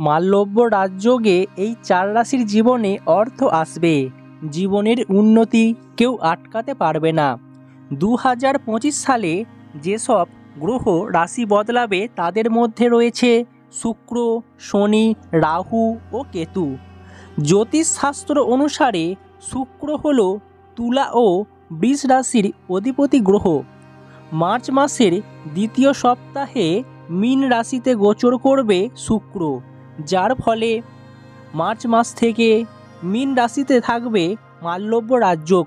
মাল্যব্য রাজযোগে এই চার রাশির জীবনে অর্থ আসবে। জীবনের উন্নতি কেউ আটকাতে পারবে না। দু হাজার পঁচিশ সালে যেসব গ্রহ রাশি বদলাবে তাদের মধ্যে রয়েছে শুক্র, শনি, রাহু ও কেতু। জ্যোতিষশাস্ত্র অনুসারে শুক্র হল তুলা ও বৃষ রাশির অধিপতি গ্রহ। মার্চ মাসের দ্বিতীয় সপ্তাহে মীন রাশিতে গোচর করবে শুক্র। যার ফলে মার্চ মাস থেকে মীন রাশিতে থাকবে মাল্যব্য রাজযোগ।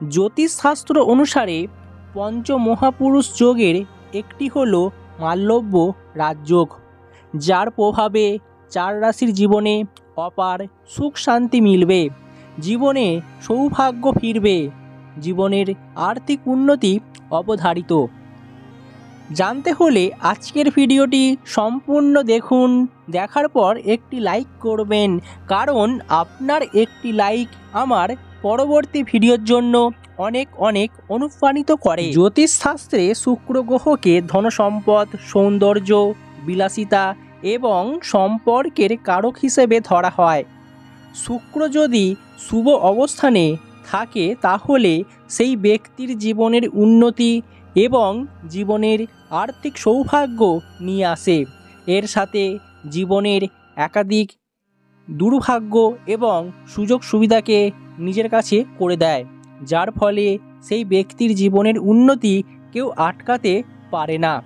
জ্যোতিষশাস্ত্র অনুসারে পঞ্চমহাপুরুষ যোগের একটি হল মাল্যব্য রাজযোগ, যার প্রভাবে চার রাশির জীবনে অপার সুখ শান্তি মিলবে, জীবনে সৌভাগ্য ফিরবে, জীবনের আর্থিক উন্নতি অবধারিত। জানতে হলে আজকের ভিডিওটি সম্পূর্ণ দেখুন। দেখার পর একটি লাইক করবেন। কারণ আপনার একটি লাইক আমার পরবর্তী ভিডিওর জন্য অনেক অনেক অনুপ্রাণিত করে। জ্যোতিষশাস্ত্রে শুক্র গ্রহকে ধনসম্পদ, সৌন্দর্য, বিলাসিতা এবং সম্পর্কের কারক হিসেবে ধরা হয়। শুক্র যদি শুভ অবস্থানে থাকে তাহলে সেই ব্যক্তির জীবনের উন্নতি এবং জীবনের আর্থিক সৌভাগ্য নিয়ে আসে। এর সাথে জীবনের একাধিক দুর্ভাগ্য এবং সুযোগ সুবিধাকে নিজের কাছে করে দেয়, যার ফলে সেই ব্যক্তির জীবনের উন্নতি কেউ আটকাতে পারে না।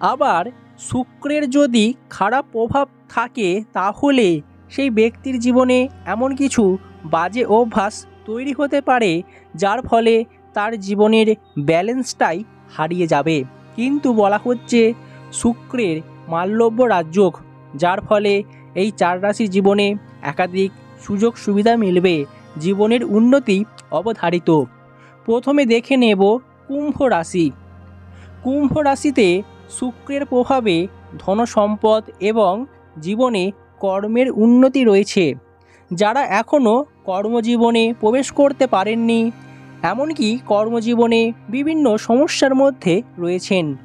আবার শুক্রের যদি খারাপ প্রভাব থাকে, তাহলে সেই ব্যক্তির জীবনে এমন কিছু বাজে অভ্যাস তৈরি হতে পারে, যার ফলে তার জীবনের ব্যালেন্সটাই হারিয়ে যাবে। কিন্তু বলা হচ্ছে শুক্রের মাল্যব্য রাজযোগ, যার ফলে এই চার রাশির জীবনে একাধিক সুযোগ সুবিধা মিলবে, জীবনের উন্নতি অবধারিত। প্রথমে দেখে নেব কুম্ভ রাশি। কুম্ভ রাশিতে শুক্রের প্রভাবে ধনসম্পদ এবং জীবনে কর্মের উন্নতি রয়েছে। যারা এখনও কর্মজীবনে প্রবেশ করতে পারেননি এমনকি কর্মজীবনে বিভিন্ন সমস্যার মধ্যে রয়েছেন।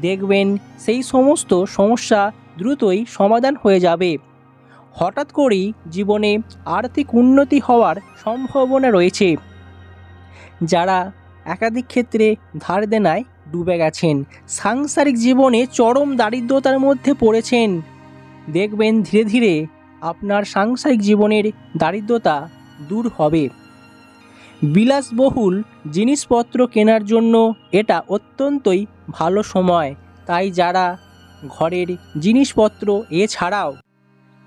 দেখবেন সেই সমস্ত সমস্যা দ্রুতই সমাধান হয়ে যাবে। হঠাৎ করেই জীবনে আর্থিক উন্নতি হওয়ার সম্ভাবনা রয়েছে। যারা একাধিক ক্ষেত্রে ধার দেনায় ডুবে গেছেন, সাংসারিক জীবনে চরম দারিদ্রতার মধ্যে পড়েছেন। দেখবেন ধীরে ধীরে আপনার সাংসারিক জীবনের দারিদ্রতা দূর হবে। বিলাসবহুল জিনিসপত্র কেনার জন্য এটা অত্যন্তই ভালো সময়। তাই যারা ঘরের জিনিসপত্র এছাড়াও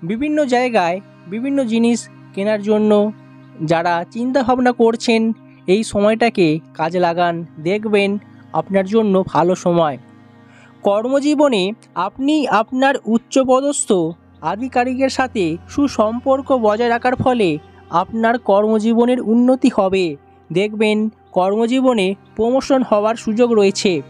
বিভিন্ন জায়গায় বিভিন্ন জিনিস কেনার জন্য যারা চিন্তা ভাবনা করছেন, এই সময়টাকে কাজে লাগান। দেখবেন আপনার জন্য ভালো সময়। কর্মজীবনে আপনি আপনার উচ্চপদস্থ আধিকারিকের সাথে সুসম্পর্ক বজায় রাখার ফলে আপনার কর্মজীবনের উন্নতি হবে। দেখবেন, কর্মজীবনে প্রমোশন হওয়ার সুযোগ রয়েছে।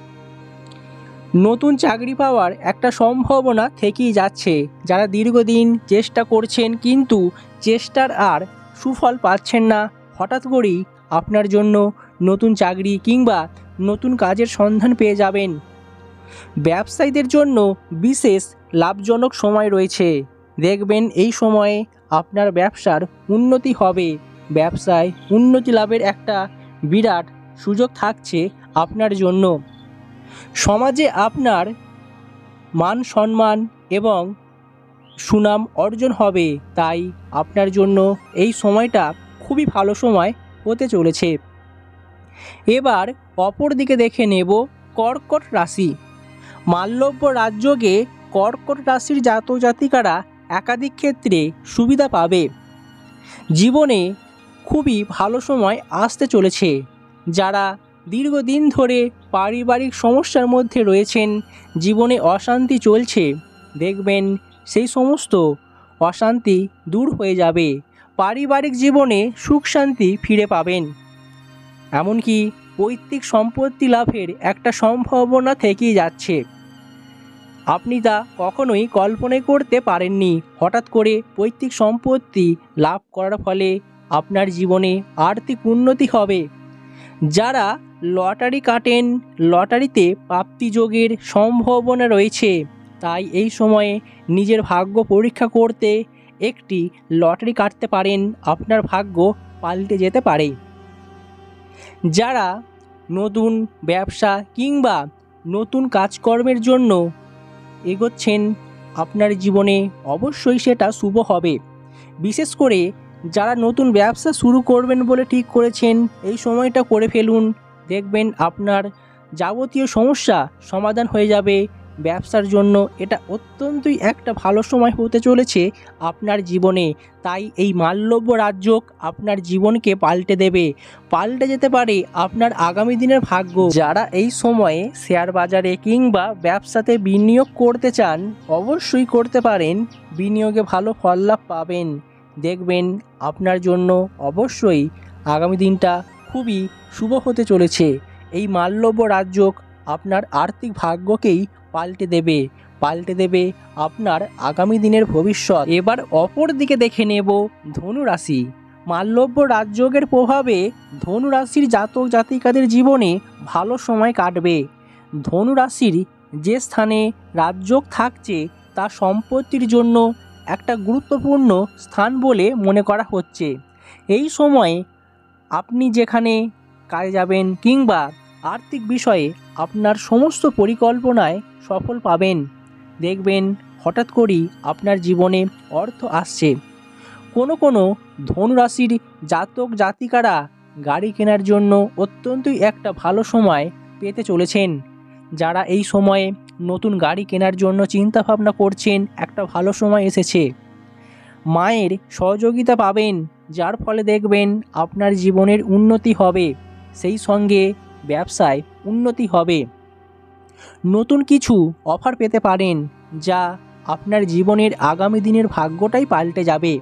নতুন চাকরি পাওয়ার একটা সম্ভাবনা থেকেই যাচ্ছে। যারা দীর্ঘদিন চেষ্টা করছেন কিন্তু চেষ্টার আর সুফল পাচ্ছেন না, হঠাৎ করেই আপনার জন্য নতুন চাকরি কিংবা নতুন কাজের সন্ধান পেয়ে যাবেন। ব্যবসায়ীদের জন্য বিশেষ লাভজনক সময় রয়েছে। দেখবেন, এই সময়ে আপনার ব্যবসার উন্নতি হবে। ব্যবসায় উন্নতি লাভের একটা বিরাট সুযোগ থাকছে আপনার জন্য। সমাজে আপনার মান সম্মান এবং সুনাম অর্জন হবে, তাই আপনার জন্য এই সময়টা খুবই ভালো সময় হতে চলেছে। এবার অপর দিকে দেখে নেব কর্কট রাশি। মাল্যব্য রাজ্যকে কর্কট রাশির জাতজাতিকারা একাধিক ক্ষেত্রে সুবিধা পাবে। জীবনে খুবই ভালো সময় আসতে চলেছে। যারা দীর্ঘদিন ধরে পারিবারিক সমস্যার মধ্যে রয়েছেন, জীবনে অশান্তি চলছে, দেখবেন সেই সমস্ত অশান্তি দূর হয়ে যাবে। পারিবারিক জীবনে সুখ শান্তি ফিরে পাবেন। এমনকি পৈতৃক সম্পত্তি লাভের একটা সম্ভাবনা থেকেই যাচ্ছে। আপনি তা কখনোই কল্পনাই করতে পারেননি। হঠাৎ করে পৈতৃক সম্পত্তি লাভ করার ফলে আপনার জীবনে আর্থিক উন্নতি হবে। যারা লটারি কাটেন, লটারিতে প্রাপ্তিযোগের সম্ভাবনা রয়েছে। তাই এই সময়ে নিজের ভাগ্য পরীক্ষা করতে একটি লটারি কাটতে পারেন, আপনার ভাগ্য পাল্টে যেতে পারে। যারা নতুন ব্যবসা কিংবা নতুন কাজকর্মের জন্য এগোচ্ছেন, আপনার জীবনে অবশ্যই সেটা শুভ হবে। বিশেষ করে যারা নতুন ব্যবসা শুরু করবেন বলে ঠিক করেছেন, এই সময়টা করে ফেলুন। দেখবেন আপনার যাবতীয় সমস্যা সমাধান হয়ে যাবে। ব্যবসার জন্য এটা অত্যন্তই একটা ভালো সময় হতে চলেছে আপনার জীবনে। তাই এই মাল্যব্য রাজ্য আপনার জীবনকে পাল্টে দেবে। পাল্টে যেতে পারে আপনার আগামী দিনের ভাগ্য। যারা এই সময়ে শেয়ার বাজারে কিংবা ব্যবসাতে বিনিয়োগ করতে চান, অবশ্যই করতে পারেন। বিনিয়োগে ভালো ফল লাভ পাবেন। দেখবেন আপনার জন্য অবশ্যই আগামী দিনটা খুবই শুভ হতে চলেছে। এই মাল্যব্য রাজ্য আপনার আর্থিক ভাগ্যকেই পাল্টে দেবে। পাল্টে দেবে আপনার আগামী দিনের ভবিষ্যৎ। এবার অপর দিকে দেখে নেব ধনু রাশি মাল্যব্য রাজযোগের প্রভাবে ধনু রাশির জাতক জাতিকাদের জীবনে ভালো সময় কাটবে। ধনু রাশির যে স্থানে রাজযোগ থাকছে, তা সম্পত্তির জন্য একটা গুরুত্বপূর্ণ স্থান বলে মনে করা হচ্ছে। এই সময়ে আপনি যেখানে কাজে যাবেন কিংবা আর্থিক বিষয়ে আপনার সমস্ত পরিকল্পনায় সফল পাবেন। দেখবেন, হঠাৎ করেই আপনার জীবনে অর্থ আসছে। কোনো কোনো ধনুরাশির জাতক জাতিকারা গাড়ি কেনার জন্য অত্যন্তই একটা ভালো সময় পেতে চলেছেন। যারা এই সময়ে নতুন গাড়ি কেনার জন্য চিন্তা ভাবনা করছেন, একটা ভালো সময় এসেছে। মায়ের সহযোগিতা পাবেন, যার ফলে দেখবেন আপনার জীবনের উন্নতি হবে। সেই সঙ্গে ব্যবসায় উন্নতি হবে। নতুন কিছু অফার পেতে পারেন, যা আপনার জীবনের আগামী দিনের ভাগ্যটাই পাল্টে যাবে।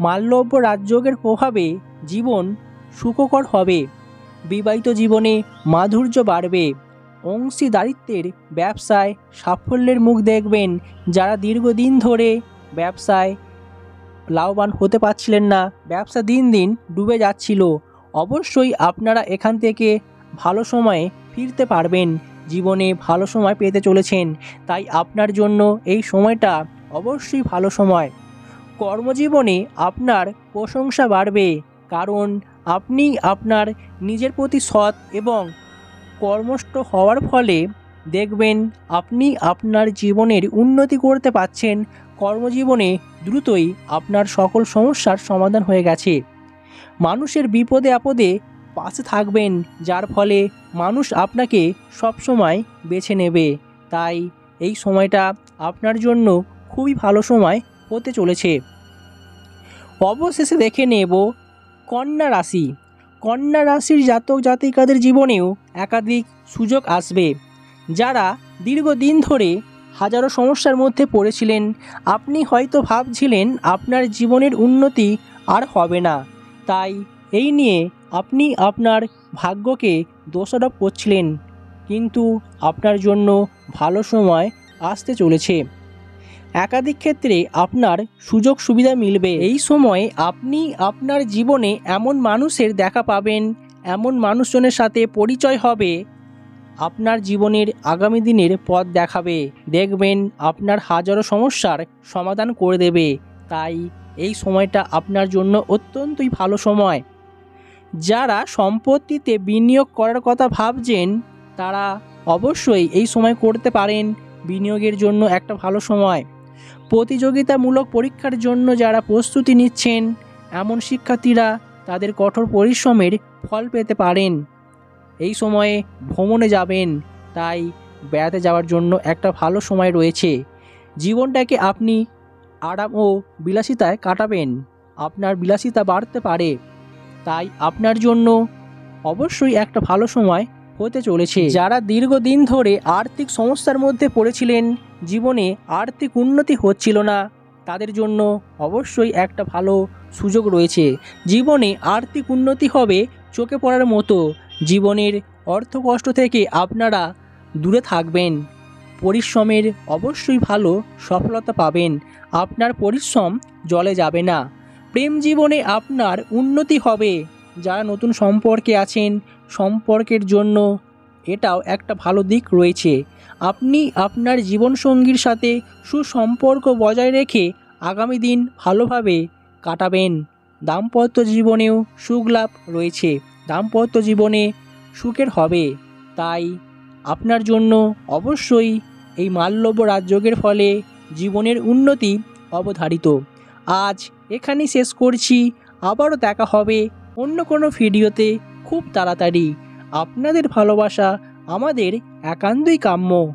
মাল্যব্য রাজযোগের প্রভাবে জীবন সুখকর হবে। বিবাহিত জীবনে মাধুর্য বাড়বে। অংশীদারিত্বের ব্যবসায় সাফল্যের মুখ দেখবেন, যারা দীর্ঘদিন ধরে ব্যবসায় লাভবান হতে পারছিলেন না, ব্যবসা দিন দিন ডুবে যাচ্ছিল। অবশ্যই আপনারা এখান থেকে ভালো সময়ে ফিরতে পারবেন। জীবনে ভালো সময় পেতে চলেছেন। তাই আপনার জন্য এই সময়টা অবশ্যই ভালো সময়। কর্মজীবনে আপনার প্রশংসা বাড়বে, কারণ আপনি আপনার নিজের প্রতি সৎ এবং কর্মষ্ট হওয়ার ফলে দেখবেন আপনি আপনার জীবনের উন্নতি করতে পারছেন। কর্মজীবনে দ্রুতই আপনার সকল সমস্যার সমাধান হয়ে গেছে। মানুষের বিপদে আপদে পাশে থাকবেন, যার ফলে মানুষ আপনাকে সবসময় বেছে নেবে। তাই এই সময়টা আপনার জন্য খুবই ভালো সময় হতে চলেছে। অবশেষে দেখে নেব কন্যা রাশি। কন্যা রাশির জাতক জাতিকাদের জীবনেও একাধিক সুযোগ আসবে। যারা দীর্ঘদিন ধরে হাজারো সমস্যার মধ্যে পড়েছিলেন, আপনি হয়তো ভাবছিলেন আপনার জীবনের উন্নতি আর হবে না। তাই এই নিয়ে আপনি আপনার ভাগ্যকে দোষারোপ করছিলেন, কিন্তু আপনার জন্য ভালো সময় আসতে চলেছে। একাধিক ক্ষেত্রে আপনার সুযোগ সুবিধা মিলবে। এই সময়ে আপনি আপনার জীবনে এমন মানুষের দেখা পাবেন, এমন মানুষজনের সাথে পরিচয় হবে। আপনার জীবনের আগামী দিনের পথ দেখাবে। দেখবেন আপনার হাজারো সমস্যার সমাধান করে দেবে। তাই এই সময়টা আপনার জন্য অত্যন্তই ভালো সময়। যারা সম্পত্তিতে বিনিয়োগ করার কথা ভাবছেন, তারা অবশ্যই এই সময় করতে পারেন বিনিয়োগের জন্য একটা ভালো সময়। প্রতিযোগিতামূলক পরীক্ষার জন্য যারা প্রস্তুতি নিচ্ছেন, এমন শিক্ষার্থীরা তাদের কঠোর পরিশ্রমের ফল পেতে পারেন। এই সময়ে ভ্রমণে যাবেন, তাই বেড়াতে যাওয়ার জন্য একটা ভালো সময় রয়েছে। জীবনটাকে আপনি আরাম ও বিলাসিতায় কাটাবেন। আপনার বিলাসিতা বাড়তে পারে। তাই আপনার জন্য অবশ্যই একটা ভালো সময় হতে চলেছে। যারা দীর্ঘদিন ধরে আর্থিক সমস্যার মধ্যে পড়েছিলেন, জীবনে আর্থিক উন্নতি হচ্ছিল না, তাদের জন্য অবশ্যই একটা ভালো সুযোগ রয়েছে। জীবনে আর্থিক উন্নতি হবে চোখে পড়ার মতো। জীবনের অর্থ কষ্ট থেকে আপনারা দূরে থাকবেন। পরিশ্রমের অবশ্যই ভালো সফলতা পাবেন। আপনার পরিশ্রম জলে যাবে না। প্রেম জীবনে আপনার উন্নতি হবে। যারা নতুন সম্পর্কে আছেন, সম্পর্কের জন্য এটাও একটা ভালো দিক রয়েছে। আপনি আপনার জীবনসঙ্গীর সাথে সুসম্পর্ক বজায় রেখে আগামী দিন ভালোভাবে কাটাবেন। দাম্পত্য জীবনেও সুখ লাভ রয়েছে। দাম্পত্য জীবনে সুখের হবে। তাই আপনার জন্য অবশ্যই এই মাল্যব্য রাজযোগের ফলে জীবনের উন্নতি অবধারিত। আজ এখানেই শেষ করছি। আবারও দেখা হবে অন্য কোনো ভিডিওতে। খুব তাড়াতাড়ি। আপনাদের ভালোবাসা আমাদের একান্তই কাম্য।